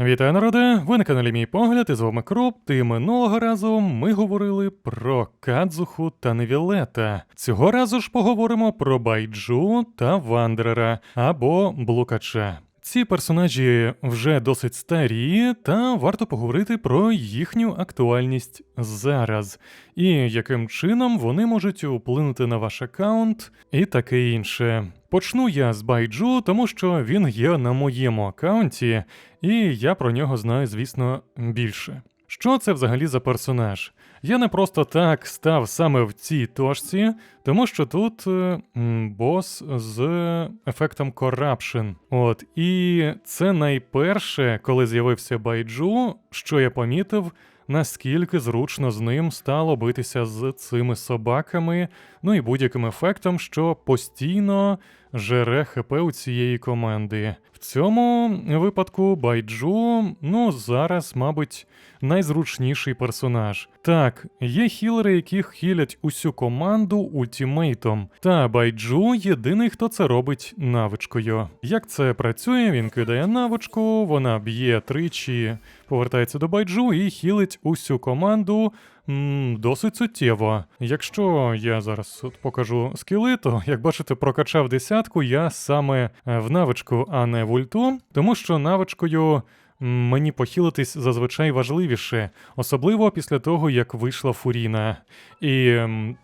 Вітаю, народи! Ви на каналі Мій Погляд, і з вами Кроп. І минулого разу ми говорили про Кадзуху та Невілета. Цього разу ж поговоримо про Байджу та Вандерера або Блукача. Ці персонажі вже досить старі, та варто поговорити про їхню актуальність зараз, і яким чином вони можуть вплинути на ваш аккаунт і таке інше. Почну я з Байджу, тому що він є на моєму аккаунті, і я про нього знаю, звісно, більше. Що це взагалі за персонаж? Я не просто так став саме в цій точці, тому що тут е, бос з ефектом Corruption. От, і це найперше, коли з'явився Байджу, що я помітив, наскільки зручно з ним стало битися з цими собаками, ну і будь-яким ефектом, що постійно жере ХП у цієї команди. Цьому випадку Байджу, ну зараз, мабуть, найзручніший персонаж. Так, є хілери, які хілять усю команду ультімейтом. Та Байджу єдиний, хто це робить навичкою. Як це працює, він кидає навичку, вона б'є тричі, повертається до Байджу і хілить усю команду. М, Досить суттєво. Якщо я зараз от покажу скіли, то як бачите, прокачав десятку я саме е, в навичку, а не в ульту, тому що навичкою мені похилитись зазвичай важливіше, особливо після того, як вийшла Фуріна. І,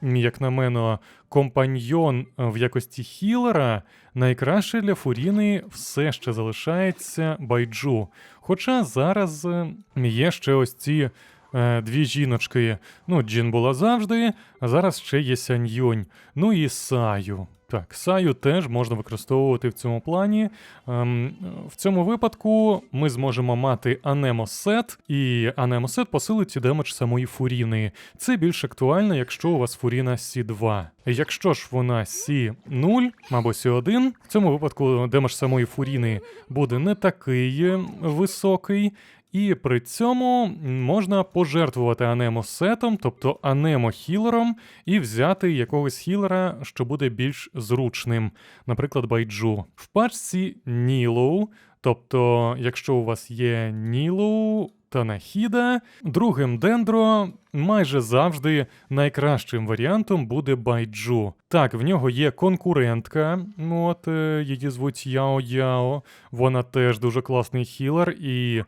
як на мене, компаньйон в якості хілера найкраще для Фуріни все ще залишається байджу. Хоча зараз е, є ще ось ці. Е, Дві жіночки. Ну, Джін була завжди, а зараз ще є Сяньйонь. Ну і Саю. Так, Саю теж можна використовувати в цьому плані. Ем, в цьому випадку ми зможемо мати анемосет, і анемосет посилить демедж самої фуріни. Це більш актуально, якщо у вас фуріна Сі2. Якщо ж вона Сі0 або Сі1, в цьому випадку демедж самої фуріни буде не такий високий. І при цьому можна пожертвувати анемо-сетом, тобто анемо-хілером, і взяти якогось хілера, що буде більш зручним, наприклад, байджу. В пачці Нілоу, тобто, якщо у вас є Нілоу та Нахіда, другим дендро майже завжди найкращим варіантом буде байджу. Так, в нього є конкурентка, ну, от е, її звуть Яо Яо. Вона теж дуже класний хілер і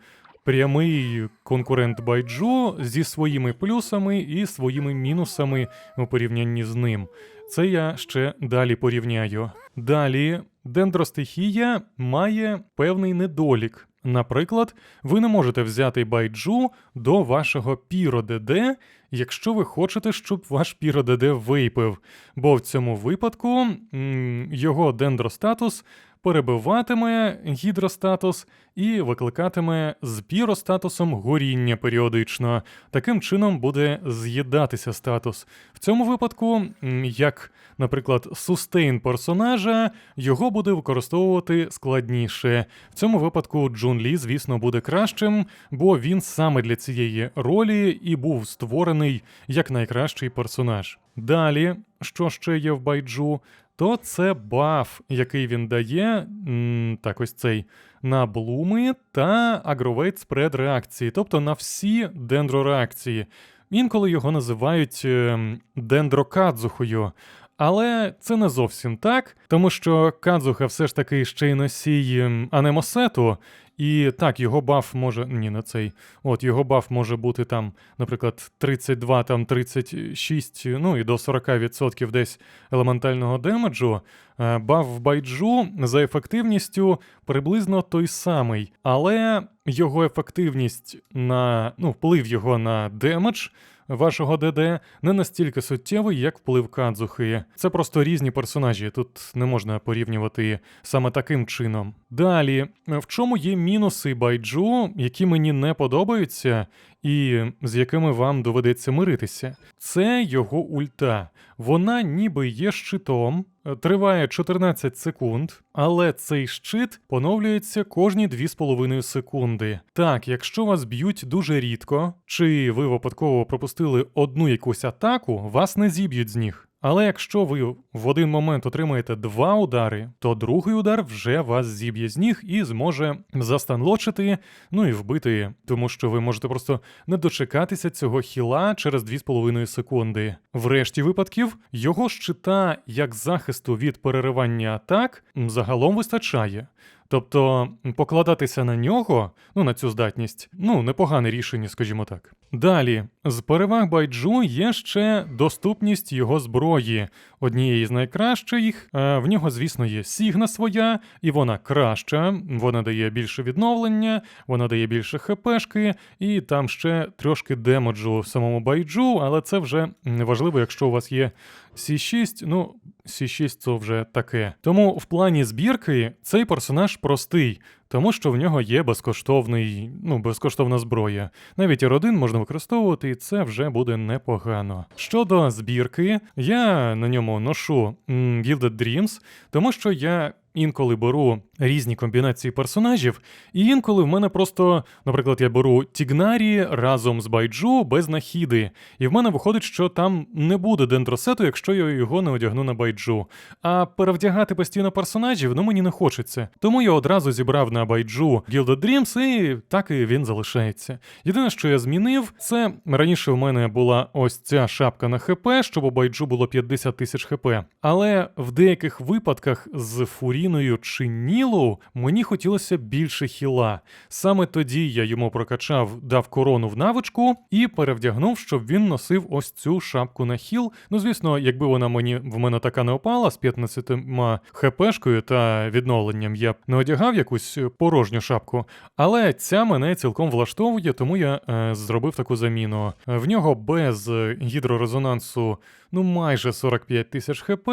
прямий конкурент Байджу зі своїми плюсами і своїми мінусами у порівнянні з ним. Це я ще далі порівняю. Далі, дендростихія має певний недолік. Наприклад, ви не можете взяти байджу до вашого Піро ДД, якщо ви хочете, щоб ваш Піро ДД вийпив, бо в цьому випадку його дендростатус перебиватиме гідростатус і викликатиме з піростатусом горіння періодично. Таким чином буде з'їдатися статус. В цьому випадку, як, наприклад, сустейн персонажа, його буде використовувати складніше. В цьому випадку Джун Лі, звісно, буде кращим, бо він саме для цієї ролі і був створений як найкращий персонаж. Далі, що ще є в байджу, то це баф, який він дає, так ось цей, на блуми та агровейт спред реакції, тобто на всі дендрореакції. Інколи його називають ем, дендрокадзухою. Але це не зовсім так, тому що Кадзуха все ж таки ще й носій ем, анемосету, і так, його баф може. Ні, на цей. От його баф може бути там, наприклад, 32, там 36, ну і до 40% десь елементального демеджу. Е, Баф в байджу за ефективністю приблизно той самий, але його ефективність на ну, вплив його на демедж вашого ДД не настільки суттєвий, як вплив Кадзухи. Це просто різні персонажі, тут не можна порівнювати саме таким чином. Далі, в чому є мінуси байджу, які мені не подобаються, і з якими вам доведеться миритися? Це його ульта. Вона ніби є щитом, е, триває 14 секунд, але цей щит поновлюється кожні 2,5 секунди. Так, якщо вас б'ють дуже рідко, чи ви випадково пропустили одну якусь атаку, вас не зіб'ють з ніг. Але якщо ви в один момент отримаєте два удари, то другий удар вже вас зіб'є з ніг і зможе застанлочити, ну і вбити, тому що ви можете просто не дочекатися цього хіла через 2,5 секунди. В решті випадків його щита як захисту від переривання атак загалом вистачає. Тобто покладатися на нього, ну на цю здатність, ну непогане рішення, скажімо так. Далі, з переваг байджу є ще доступність його зброї. Однієї з найкращих. Е, В нього, звісно, є сігна своя, і вона краща. Вона дає більше відновлення, вона дає більше хпшки, і там ще трошки демоджу в самому байджу, але це вже не важливо, якщо у вас є Сі6, ну, Сі6 це вже таке. Тому в плані збірки цей персонаж простий, тому що в нього є безкоштовний, ну, безкоштовна зброя. Навіть R1 можна використовувати, і це вже буде непогано. Щодо збірки, я на ньому ношу Gilded Dreams, тому що я. Інколи беру різні комбінації персонажів, і інколи в мене просто, наприклад, я беру Тігнарі разом з Байджу без нахіди, і в мене виходить, що там не буде дендросету, якщо я його не одягну на байджу. А перевдягати постійно персонажів ну мені не хочеться. Тому я одразу зібрав на байджу Gilded Dreams, і так і він залишається. Єдине, що я змінив, це раніше в мене була ось ця шапка на ХП, щоб у байджу було 50 тисяч ХП. Але в деяких випадках з Фуріною чи Нілу мені хотілося більше хіла. Саме тоді я йому прокачав, дав корону в навичку і перевдягнув, щоб він носив ось цю шапку на хіл. Ну, звісно, якби вона мені в мене така не опала з 15 хпшкою та відновленням, я б не одягав якусь порожню шапку. Але ця мене цілком влаштовує, тому я е, зробив таку заміну. В нього без гідрорезонансу ну майже 45 тисяч хп,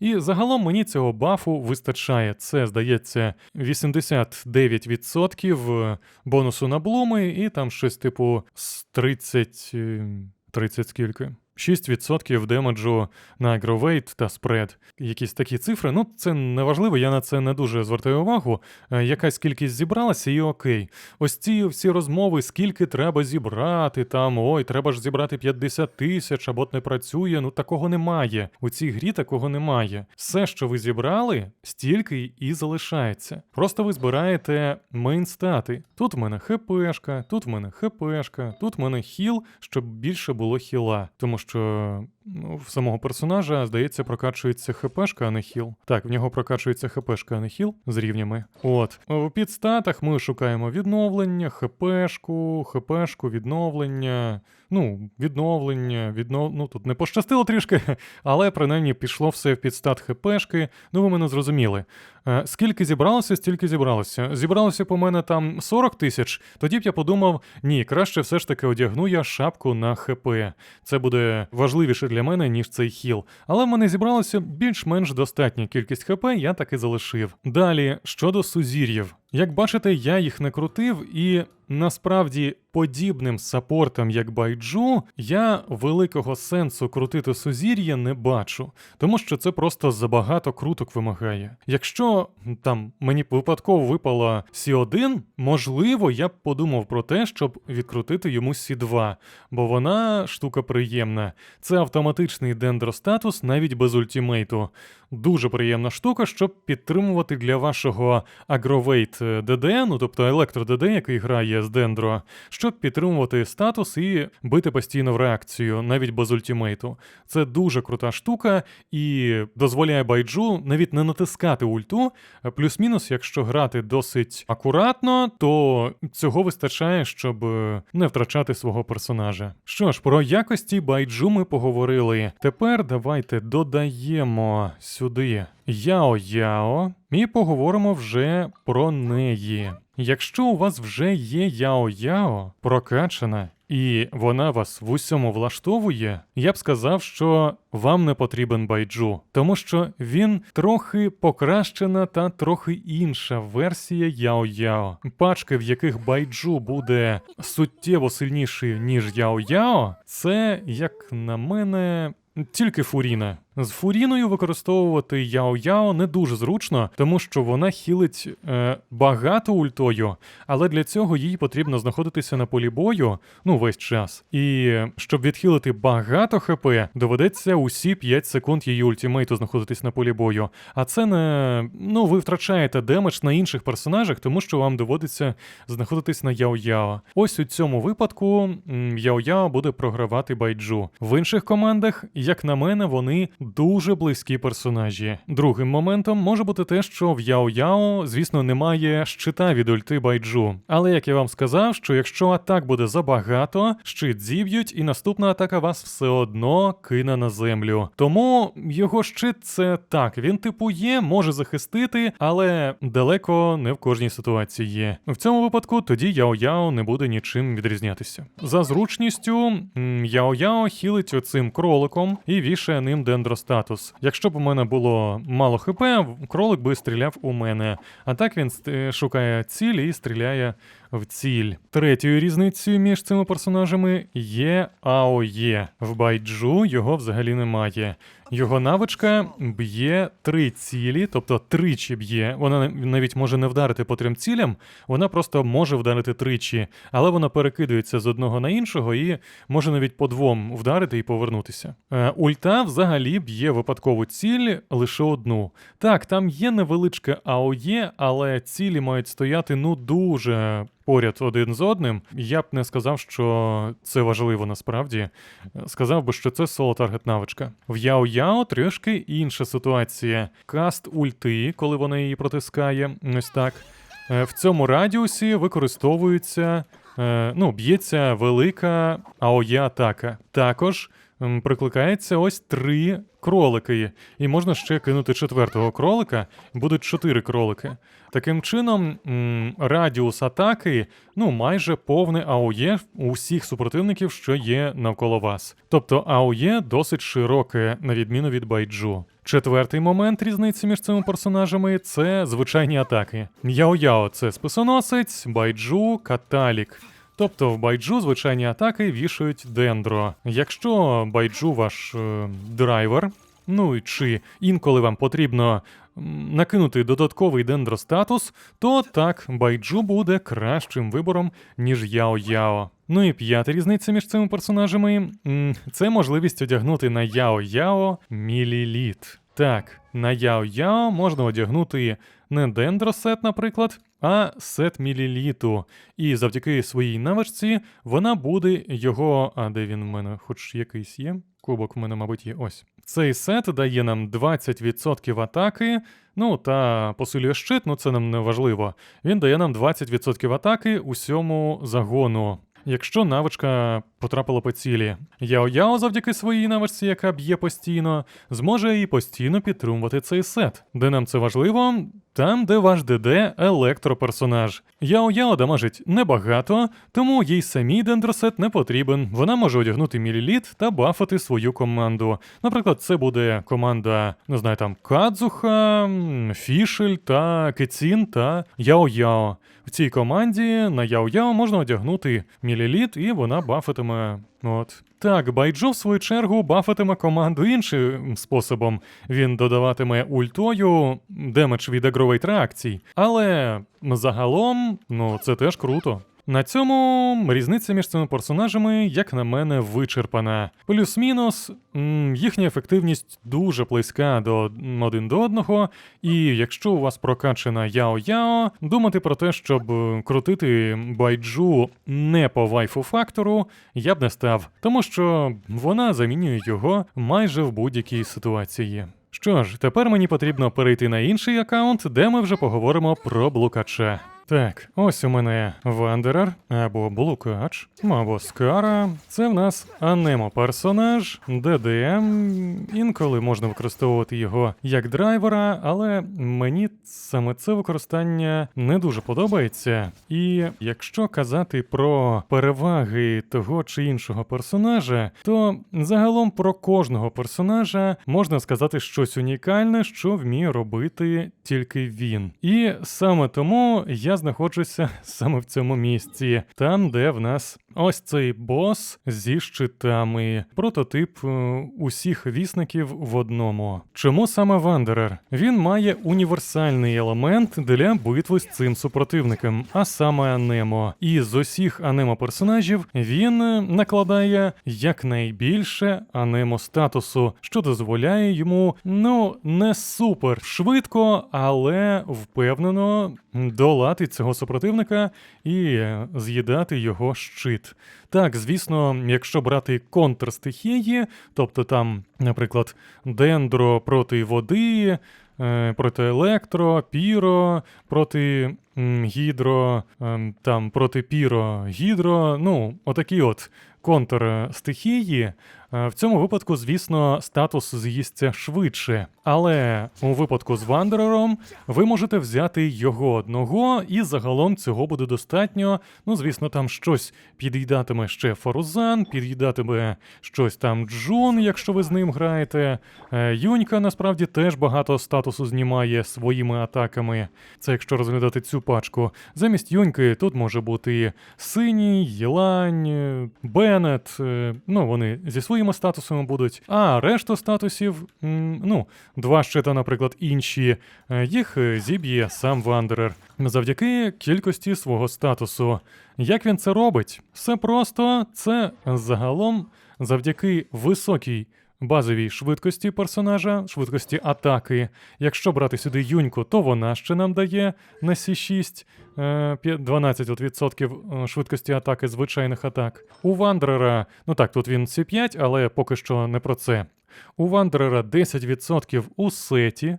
і загалом мені цього бафу вистачає. Це, здається, 89% бонусу на блуми, і там щось типу з 30. е, 30 скільки? 6% демеджу на агровейт та спред. Якісь такі цифри. Ну, це не важливо, я на це не дуже звертаю увагу. Е, Якась кількість зібралася і окей. Ось ці всі розмови, скільки треба зібрати, там ой, треба ж зібрати 50 тисяч, а бот не працює. Ну такого немає. У цій грі такого немає. Все, що ви зібрали, стільки і залишається. Просто ви збираєте мейнстати. Тут в мене хпшка, тут в мене хпшка, тут в мене хіл, щоб більше було хіла. Тому що ну, в самого персонажа, здається, прокачується хпшка, а не хіл. Так, в нього прокачується хпшка, а не хіл з рівнями. От. В підстатах ми шукаємо відновлення, хпшку, хпшку, відновлення. Ну, відновлення, віднов... ну тут не пощастило трішки, але принаймні пішло все в підстат хпшки. Ну, ви мене зрозуміли. Е, Скільки зібралося, стільки зібралося. Зібралося по мене там 40 тисяч. Тоді б я подумав, ні, краще все ж таки одягну я шапку на ХП. Це буде важливіше для мене, ніж цей хіл. Але в мене зібралося більш-менш достатня кількість ХП, я так і залишив. Далі, щодо сузір'їв. Як бачите, я їх не крутив, і насправді подібним саппортам, як байджу, я великого сенсу крутити сузір'я не бачу, тому що це просто забагато круток вимагає. Якщо там мені випадково випала Сі1, можливо, я б подумав про те, щоб відкрутити йому Сі2, бо вона штука приємна. Це автоматичний дендростатус навіть без ультімейту. Дуже приємна штука, щоб підтримувати для вашого агровейт ДД, ну тобто електро ДД, який грає з дендро, щоб підтримувати статус і бити постійно в реакцію, навіть без ультімейту. Це дуже крута штука і дозволяє байджу навіть не натискати ульту. Плюс-мінус, якщо грати досить акуратно, то цього вистачає, щоб е, не втрачати свого персонажа. Що ж, про якості байджу ми поговорили. Тепер давайте додаємо сюди Яо-Яо і поговоримо вже про неї. Якщо у вас вже є Яо-Яо прокачана, і вона вас в усьому влаштовує, я б сказав, що вам не потрібен байджу, тому що він трохи покращена та трохи інша версія Яо-Яо. Пачки, в яких байджу буде суттєво сильніший, ніж Яо-Яо, це, як на мене, тільки Фуріна. З Фуріною використовувати Яо-Яо не дуже зручно, тому що вона хілить е, багато ультою, але для цього їй потрібно знаходитися на полі бою ну весь час. І щоб відхилити багато ХП, доведеться усі 5 секунд її ультимейту знаходитись на полі бою. А це не ну ви втрачаєте демедж на інших персонажах, тому що вам доводиться знаходитись на Яо-Яо. Ось у цьому випадку Яо-Яо буде програвати Байджу. В інших командах, як на мене, вони дуже близькі персонажі. Другим моментом може бути те, що в Яо-Яо, звісно, немає щита від ульти Байджу. Але як я вам сказав, що якщо атак буде забагато, щит зіб'ють, і наступна атака вас все одно кине на землю. Тому його щит це так, він типу є, може захистити, але далеко не в кожній ситуації є. В цьому випадку тоді Яо-Яо не буде нічим відрізнятися. За зручністю Яо-Яо хілить оцим кроликом і вішає ним дендростатус. Якщо б у мене було мало хп, кролик би стріляв у мене. А так він шукає ціль і стріляє в ціль. Третьою різницею між цими персонажами є АОЄ. В Байджу його взагалі немає. Його навичка б'є три цілі, тобто тричі б'є. Вона навіть може не вдарити по трьом цілям, вона просто може вдарити тричі, але вона перекидується з одного на іншого і може навіть по двом вдарити і повернутися. Е, ульта взагалі б'є випадкову ціль лише одну. Так, там є невеличке АОЄ, але цілі мають стояти ну дуже поряд один з одним. Я б не сказав, що це важливо насправді. Сказав би, що це соло таргет навичка. В Яо-Яо трішки інша ситуація. Каст ульти, коли вона її протискає, ось так. Е, В цьому радіусі використовується, е, ну, б'ється велика АОЄ атака. Також прикликається ось три кролики, і можна ще кинути четвертого кролика, будуть чотири кролики. Таким чином, радіус атаки ну майже повне АОЄ у всіх супротивників, що є навколо вас. Тобто АОЄ досить широке, на відміну від байджу. Четвертий момент різниці між цими персонажами це звичайні атаки. Яо-Яо це списоносець, байджу, каталік. Тобто в байджу звичайні атаки вішають дендро. Якщо байджу ваш е, драйвер, ну чи інколи вам потрібно накинути додатковий дендростатус, то так, байджу буде кращим вибором, ніж Яо-Яо. Ну і п'ята різниця між цими персонажами це можливість одягнути на Яо-Яо Міліліт. Так, на Яо-Яо можна одягнути не дендросет, наприклад, а сет Міліліту. І завдяки своїй навичці вона буде його. А де він в мене? Хоч якийсь є? Кубок в мене, мабуть, є. Ось. Цей сет дає нам 20% атаки. Ну та посилює щит, ну це нам не важливо. Він дає нам 20% атаки усьому загону. Якщо навичка потрапила по цілі, Яо-Яо завдяки своїй навичці, яка б'є постійно, зможе і постійно підтримувати цей сет. Де нам це важливо? Там, де ваш ДД електроперсонаж. Яо-Яо дамажить небагато, тому їй самій дендросет не потрібен. Вона може одягнути міліліт та бафати свою команду. Наприклад, це буде команда, не знаю, там Кадзуха, Фішель та Кецін та Яо-Яо. В цій команді на Яо-Яо можна одягнути міліліт, і вона бафатиме. От. Так, Байджо, в свою чергу, бафатиме команду іншим способом. Він додаватиме ультою демедж від агровейт реакцій. Але загалом, ну, це теж круто. На цьому різниця між цими персонажами, як на мене, вичерпана. Плюс-мінус, їхня ефективність дуже близька до один до одного, і якщо у вас прокачана Яо-Яо, думати про те, щоб е, крутити байджу не по вайфу фактору, я б не став, тому що вона замінює його майже в будь-якій ситуації. Що ж, тепер мені потрібно перейти на інший аккаунт, де ми вже поговоримо про блукача. Так, ось у мене Вандерер або Блукач, або Скара. Це в нас анемо персонаж, ДДМ. Інколи можна використовувати його як драйвера, але мені саме це використання не дуже подобається. І якщо казати про переваги того чи іншого персонажа, то загалом про кожного персонажа можна сказати щось унікальне, що вміє робити тільки він. І саме тому я знаходжуся саме в цьому місці, там, де в нас ось цей бос зі щитами, прототип е, усіх вісників в одному. Чому саме Вандерер? Він має універсальний елемент для битви з цим супротивником, а саме Анемо. І з усіх Анемо персонажів він е, накладає якнайбільше Анемо статусу, що дозволяє йому ну не супер швидко, але впевнено долати цього супротивника і е, з'їдати його щит. Так, звісно, якщо брати контрстихії, тобто там, наприклад, дендро проти води, е, проти електро, піро, проти гідро, ем, там проти піро, гідро, ну, отакі от контрстихії. Е, В цьому випадку, звісно, статус з'їсться швидше. Але у випадку з Вандерером ви можете взяти його одного, і загалом цього буде достатньо. Ну, звісно, там щось під'їдатиме ще Фарузан, під'їдатиме щось там Джун, якщо ви з ним граєте. Е, Юнька насправді теж багато статусу знімає своїми атаками. Це якщо розглядати цю пачку. Замість Юньки тут може бути Синій, Єлань, е, Беннет. е, Ну, вони зі своїми статусами будуть. А решта статусів, ну, два щита, наприклад, інші, е, їх зіб'є сам Вандерер завдяки кількості свого статусу. Як він це робить? Все просто це загалом завдяки високій базовій швидкості персонажа, швидкості атаки. Якщо брати сюди юньку, то вона ще нам дає на С6 е, 12% е, швидкості атаки звичайних атак. У Вандерера, ну так, тут він С5, але поки що не про це. У Вандерера 10% у сеті,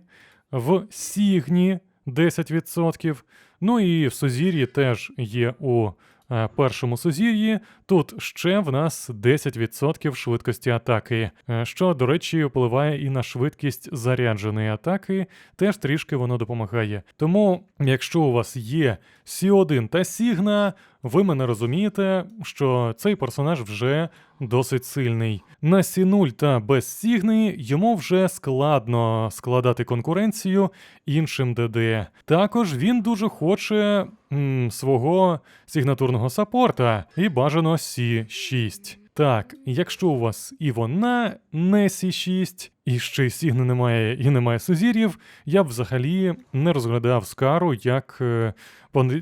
в Сігні 10%. Ну і в Сузір'ї теж є у е, першому Сузір'ї. Тут ще в нас 10% швидкості атаки, е, що, до речі, впливає і на швидкість зарядженої атаки, теж трішки воно допомагає. Тому, якщо у вас є Сі1 та Сігна, ви мене розумієте, що цей персонаж вже досить сильний. На Сі0 та без йому вже складно складати конкуренцію іншим ДД. Також він дуже хоче м, свого сигнатурного саппорта і бажано Сі6. Так, якщо у вас і вона не Сі6, і ще й Сігни немає і немає сузір'їв, я б взагалі не розглядав Скару як е,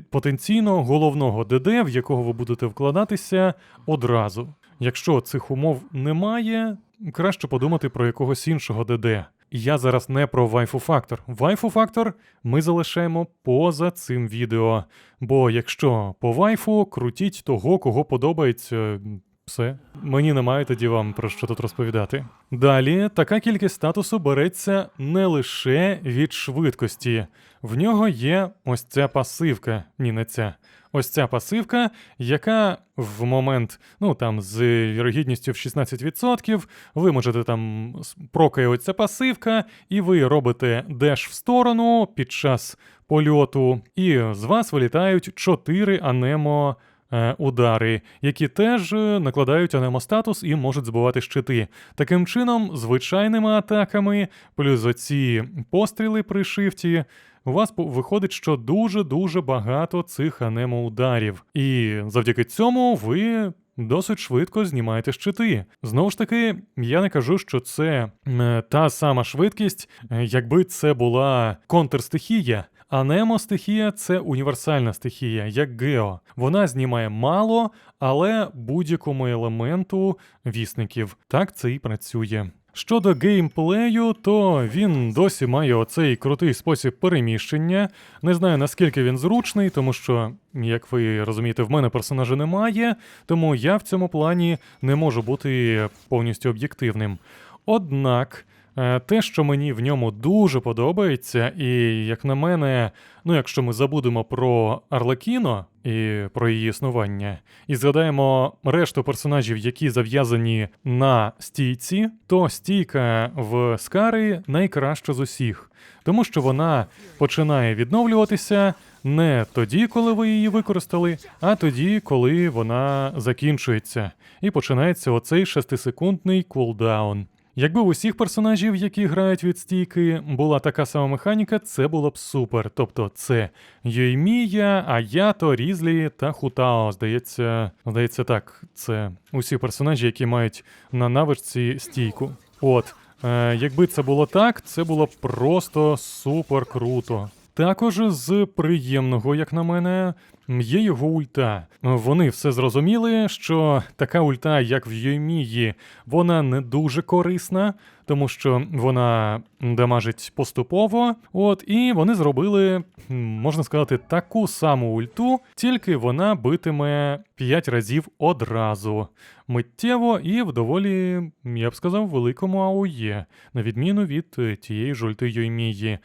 потенційно головного ДД, в якого ви будете вкладатися одразу. Якщо цих умов немає, краще подумати про якогось іншого ДД. Я зараз не про вайфу фактор. Вайфу фактор ми залишаємо поза цим відео. Бо якщо по вайфу, крутіть того, кого подобається. Все, мені немає тоді вам про що тут розповідати. Далі така кількість статусу береться не лише від швидкості. В нього є ось ця пасивка. Ні, не ця. Ось ця пасивка, яка в момент, ну там з вірогідністю в 16%, ви можете там прокає ось пасивка, і ви робите деш в сторону під час польоту, і з вас вилітають 4 анемо. Е, Удари, які теж е, накладають анемо-статус і можуть збивати щити. Таким чином, звичайними атаками, плюс оці постріли при шифті, у вас виходить, що дуже-дуже багато цих анемо-ударів. І завдяки цьому ви досить швидко знімаєте щити. Знову ж таки, я не кажу, що це е, та сама швидкість, якби це була контрстихія. Анемо стихія це універсальна стихія, як Гео. Вона знімає мало, але будь-якому елементу вісників. Так це і працює. Щодо геймплею, то він досі має оцей крутий спосіб переміщення. Не знаю наскільки він зручний, тому що, як ви розумієте, в мене персонажа немає, тому я в цьому плані не можу бути повністю об'єктивним. Однак. Е, Те, що мені в ньому дуже подобається, і як на мене, ну якщо ми забудемо про Арлекіно і про її існування, і згадаємо решту персонажів, які зав'язані на стійці, то стійка в Скари найкраща з усіх, тому що вона починає відновлюватися не тоді, коли ви її використали, а тоді, коли вона закінчується, і починається оцей шестисекундний кулдаун. Якби у усіх персонажів, які грають від стійки, була така сама механіка, це було б супер. Тобто це Йоймія, Аято, Різлі та Хутао. Здається, здається, так. Це усі персонажі, які мають на навичці стійку. От, е, якби це було так, це було б просто супер круто. Також з приємного, як на мене, є його ульта. Вони все зрозуміли, що така ульта, як в Йоймії, вона не дуже корисна, тому що вона дамажить поступово. От, і вони зробили, можна сказати, таку саму ульту, тільки вона битиме 5 разів одразу. Миттєво і в доволі, я б сказав, великому АОЄ, на відміну від е, тієї ж ульти Йоймії.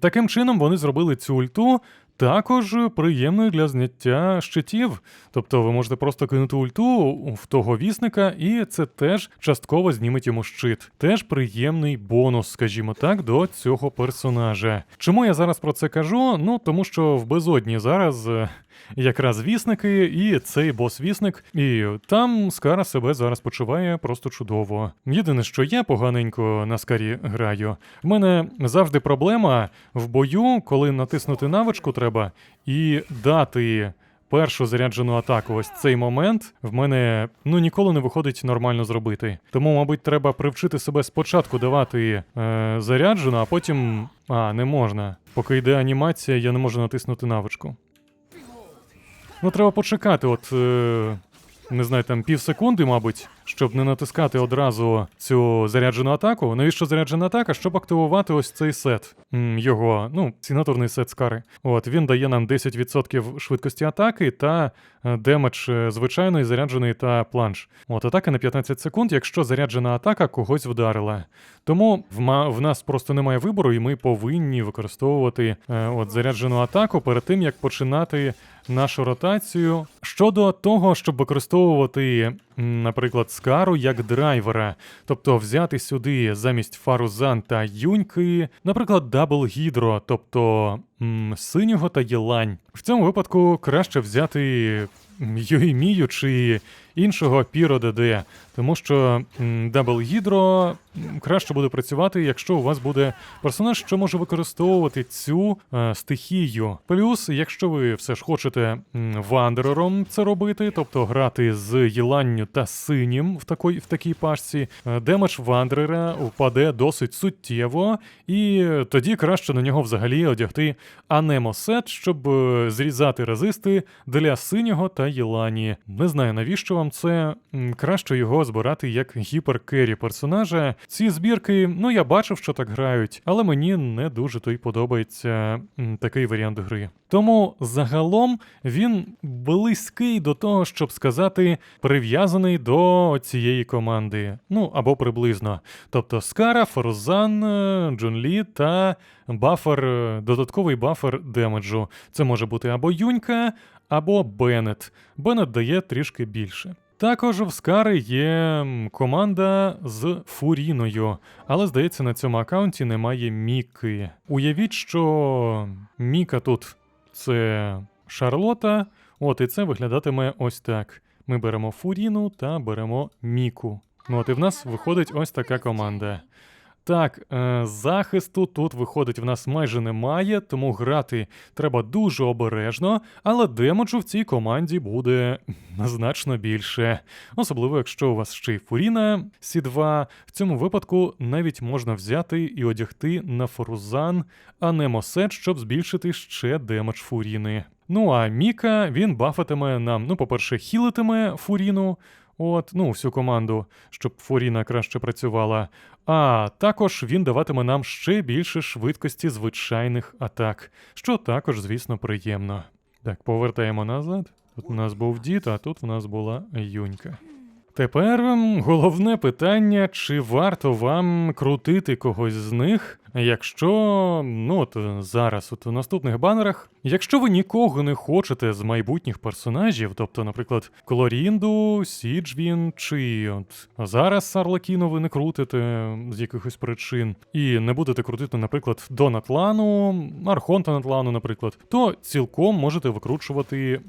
Таким чином вони зробили цю ульту також приємною для зняття щитів. Тобто ви можете просто кинути ульту в того вісника, і це теж частково зніметь йому щит. Теж приємний бонус, скажімо так, до цього персонажа. Чому я зараз про це кажу? Ну тому що в безодні зараз. Якраз вісники, і цей бос-вісник, і там Скара себе зараз почуває просто чудово. Єдине, що я поганенько на скарі граю. В мене завжди проблема в бою, коли натиснути навичку треба і дати першу заряджену атаку. Ось цей момент в мене ну ніколи не виходить нормально зробити. Тому, мабуть, треба привчити себе спочатку давати е, заряджену, а потім. А, не можна. Поки йде анімація, я не можу натиснути навичку. Ну, треба почекати, от. Е, не знаю, там пів секунди, мабуть, щоб не натискати одразу цю заряджену атаку. Навіщо заряджена атака? Щоб активувати ось цей сет. Його, ну, сигнатурний сет скари. От, він дає нам 10% швидкості атаки та е, демедж е, звичайної, заряджений та планш. От, атака на 15 секунд, якщо заряджена атака когось вдарила. Тому в, в нас просто немає вибору, і ми повинні використовувати е, от заряджену атаку перед тим, як починати нашу ротацію. Щодо того, щоб використовувати, наприклад, скару як драйвера, тобто взяти сюди замість фарузан та юньки, наприклад, дабл гідро, тобто м, синього та єлань. В цьому випадку краще взяти Юймію чи іншого Піро ДД, тому що дабл гідро краще буде працювати, якщо у вас буде персонаж, що може використовувати цю е, стихію. Плюс, якщо ви все ж хочете вандерером це робити, тобто грати з Єланню та синім в такій, в такій пашці, е, демедж вандерера впаде досить суттєво, і тоді краще на нього взагалі одягти анемосет, щоб е, зрізати резисти для синього та Єлані. Не знаю, навіщо вам це краще його збирати як гіперкері персонажа. Ці збірки, ну я бачив, що так грають, але мені не дуже то й подобається такий варіант гри. Тому загалом він близький до того, щоб сказати, прив'язаний до цієї команди. Ну або приблизно. Тобто Скара, Форзан, е, Джун Лі та бафер, е, додатковий бафер демеджу. Це може бути або Юнька, або Беннет. Беннет дає трішки більше. Також в Скари є команда з Фуріною, але здається, на цьому аккаунті немає Міки. Уявіть, що Міка тут це Шарлота, от і це виглядатиме ось так. Ми беремо Фуріну та беремо Міку. Ну от і в нас виходить ось така команда. Так, е, захисту тут виходить в нас майже немає, тому грати треба дуже обережно, але демеджу в цій команді буде значно більше. Особливо, якщо у вас ще й Фуріна Сі2, в цьому випадку навіть можна взяти і одягти на Форузан Анемосет, щоб збільшити ще демедж Фуріни. Ну а Міка він бафатиме нам, ну, по-перше, хілитиме Фуріну. От, ну, всю команду, щоб Фуріна краще працювала. А також він даватиме нам ще більше швидкості звичайних атак, що також, звісно, приємно. Так, повертаємо назад. Тут у нас був дід, а тут в нас була юнька. Тепер головне питання: чи варто вам крутити когось з них? Якщо ну от зараз, от у наступних банерах, якщо ви нікого не хочете з майбутніх персонажів, тобто, наприклад, Колорінду, Сіджвін чи от зараз Арлакіну ви не крутите з якихось причин, і не будете крутити, наприклад, Донатлану, Архонта Натлану, наприклад, то цілком можете викручувати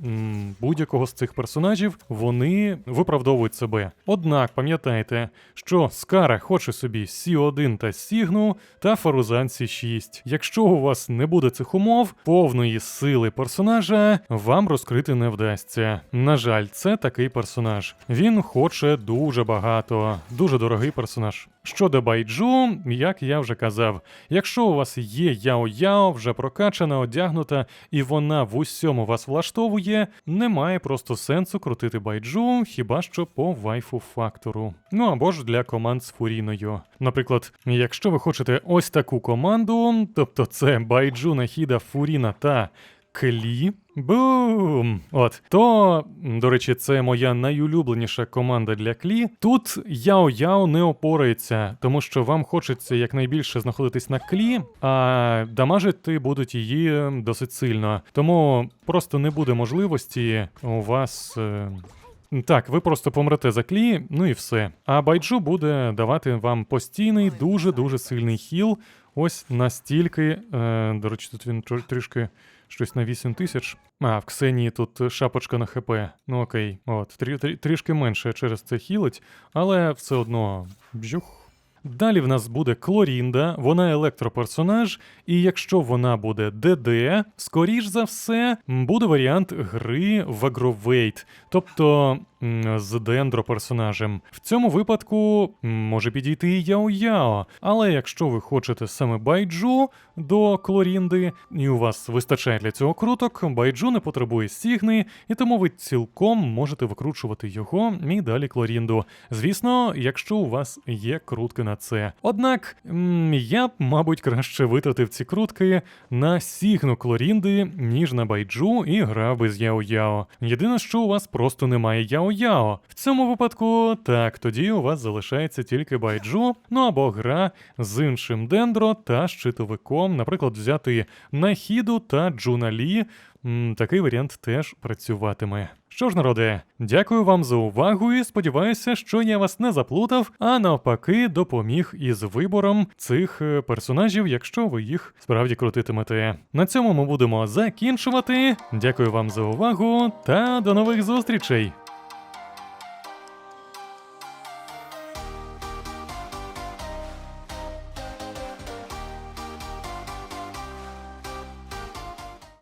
будь-якого з цих персонажів, вони виправдовують себе. Однак пам'ятайте, що Скара хоче собі Сі1 та Сігну та Фарузан Сі6. Якщо у вас не буде цих умов, повної сили персонажа вам розкрити не вдасться. На жаль, це такий персонаж. Він хоче дуже багато, дуже дорогий персонаж. Щодо байджу, як я вже казав, якщо у вас є Яо-Яо, вже прокачана, одягнута, і вона в усьому вас влаштовує, немає просто сенсу крутити байджу, хіба що по вайфу фактору. Ну або ж для команд з фуріною. Наприклад, якщо ви хочете ось таку команду, тобто це байджу, Нахіда, Фуріна та Клі. Бум! От то, до речі, це моя найулюбленіша команда для клі. Тут Яо-Яо не опорається, тому що вам хочеться якнайбільше знаходитись на клі, а дамажити будуть її досить сильно. Тому просто не буде можливості у вас. е, так, ви просто помрете за клі, ну і все. А байджу буде давати вам постійний, дуже-дуже сильний хіл. Ось настільки. Е, до речі, тут він тр- трішки щось на 8 тисяч. А, в Ксенії тут шапочка на ХП. Ну окей, от, трі- трі- трішки менше через це хілить, але все одно бжух. Далі в нас буде Клорінда, вона електроперсонаж, і якщо вона буде ДД, скоріш за все, буде варіант гри в Агровейт, тобто з дендро-персонажем. В цьому випадку може підійти і Яо-Яо, але якщо ви хочете саме байджу до Клорінди, і у вас вистачає для цього круток, байджу не потребує стігни, і тому ви цілком можете викручувати його і далі Клорінду. Звісно, якщо у вас є крутки на це. Однак я б, мабуть, краще витратив ці крутки на сігну Клорінди, ніж на байджу і грав без Яо-Яо. Єдине, що у вас просто немає Яо-Яо. В цьому випадку, так, тоді у вас залишається тільки байджу, ну або гра з іншим дендро та щитовиком, наприклад, взяти Нахіду та Джуналі. Такий варіант теж працюватиме. Що ж, народе, дякую вам за увагу і сподіваюся, що я вас не заплутав, а навпаки, допоміг із вибором цих е, персонажів, якщо ви їх справді крутитимете. На цьому ми будемо закінчувати. Дякую вам за увагу та до нових зустрічей!